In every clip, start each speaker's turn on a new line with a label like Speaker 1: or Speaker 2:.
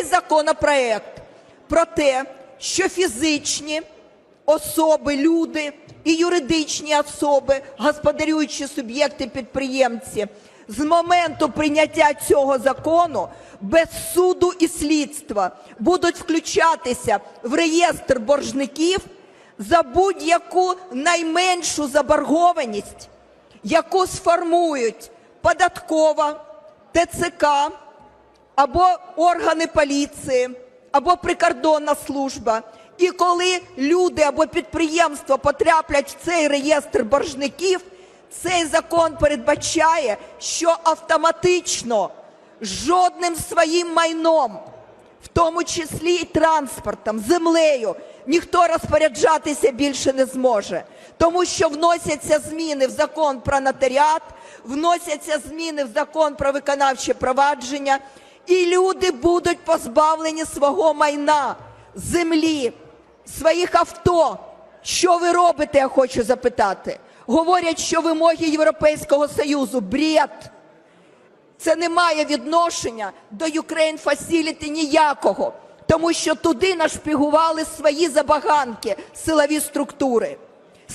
Speaker 1: цей законопроект про те, що фізичні особи, люди і юридичні особи, господарюючі суб'єкти підприємці, з моменту прийняття цього закону без суду і слідства будуть включатися в реєстр боржників за будь-яку найменшу заборгованість, яку сформують податкова, ТЦК або органи поліції, або прикордонна служба. І коли люди або підприємства потраплять в цей реєстр боржників, цей закон передбачає, що автоматично жодним своїм майном, в тому числі і транспортом, землею, ніхто розпоряджатися більше не зможе, тому що вносяться зміни в закон про нотаріат, вносяться зміни в закон про виконавче провадження, і люди будуть позбавлені свого майна, землі, своїх авто. Що ви робите, я хочу запитати. Говорять, що вимоги Європейського Союзу бред. Це не має відношення до Ukraine Facility ніякого, тому що туди нашпігували свої забаганки, силові структури.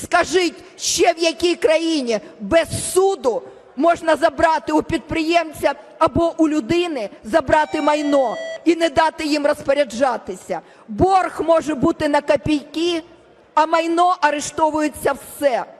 Speaker 1: Скажіть, ще в якій країні без суду можна забрати у підприємця або у людини забрати майно і не дати їм розпоряджатися? Борг може бути на копійки, а майно арештовується все.